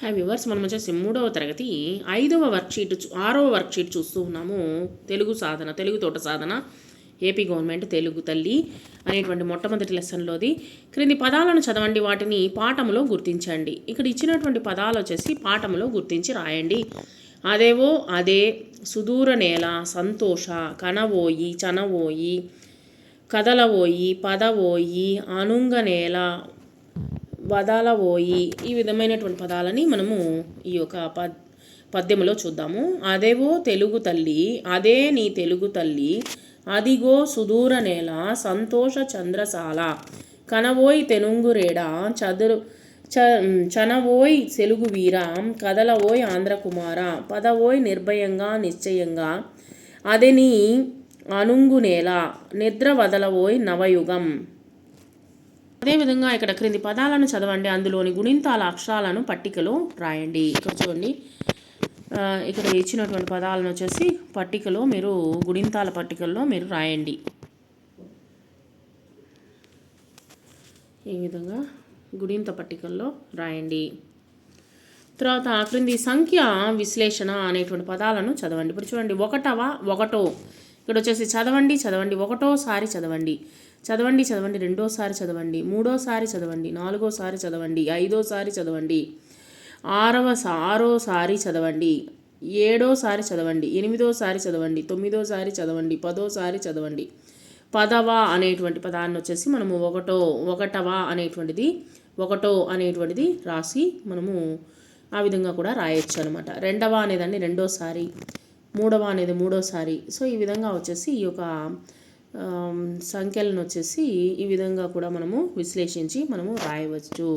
Hi viewers మనం వచ్చేసి మూడవ తరగతి ఐదవ వర్క్షీట్ ఆరవ వర్క్షీట్ చూస్తూ ఉన్నాము. తెలుగు సాధన తెలుగు తోట సాధన ఏపీ గవర్నమెంట్ తెలుగు తల్లి అనేటువంటి మొట్టమొదటి లెసన్లోది. క్రింది పదాలను చదవండి వాటిని పాఠములో గుర్తించండి. ఇక్కడ ఇచ్చినటువంటి పదాలు వచ్చేసి పాఠములో గుర్తించి రాయండి. అదేవో అదే సుదూర నేల సంతోష కనవోయి చనవోయి కదలవోయి పదవోయి వదాల వదలవోయి. ఈ విధమైనటువంటి పదాలని మనము ఈ యొక్క పద్ పద్యములో చూద్దాము. అదేవో తెలుగు తల్లి అదే నీ తెలుగు తల్లి అదిగో సుదూర నేల సంతోష చంద్రశాల కనవోయ్ తెనుంగురేడ చదురు చ చనవోయ్ తెలుగు వీర కదలవోయ్ ఆంధ్రకుమార పదవోయ్ నిర్భయంగా నిశ్చయంగా అదే నీ అనుంగునేల నిద్ర వదలవోయ్ నవయుగం. అదేవిధంగా ఇక్కడ క్రింది పదాలను చదవండి. అందులోని గుణింతాల అక్షరాలను పట్టికలో రాయండి. ఇక్కడ చూడండి. ఇక్కడ ఇచ్చినటువంటి పదాలను వచ్చేసి పట్టికలో మీరు గుణింతాల పట్టికల్లో మీరు రాయండి. ఈ విధంగా గుడింత పట్టికల్లో రాయండి. తర్వాత క్రింది సంఖ్య విశ్లేషణ అనేటువంటి పదాలను చదవండి. ఇప్పుడు చూడండి. ఒకటవ ఒకటో. ఇక్కడ వచ్చేసి చదవండి చదవండి. ఒకటోసారి చదవండి. చదవండి చదవండి. రెండోసారి చదవండి. మూడోసారి చదవండి. నాలుగోసారి చదవండి. ఐదోసారి చదవండి. ఆరవ ఆరోసారి చదవండి. ఏడోసారి చదవండి. ఎనిమిదోసారి చదవండి. తొమ్మిదోసారి చదవండి. పదోసారి చదవండి. పదవ అనేటువంటి పదాన్ని వచ్చేసి మనము ఒకటో ఒకటవ అనేటువంటిది ఒకటో అనేటువంటిది రాసి మనము ఆ విధంగా కూడా రాయొచ్చు అనమాట రెండవ అనేదాన్ని రెండోసారి మూడవ అనేది మూడోసారి. సో ఈ విధంగా వచ్చేసి ఈ యొక్క సంఖ్యలను వచ్చేసి ఈ విధంగా కూడా మనము విశ్లేషించి మనము రాయవచ్చు.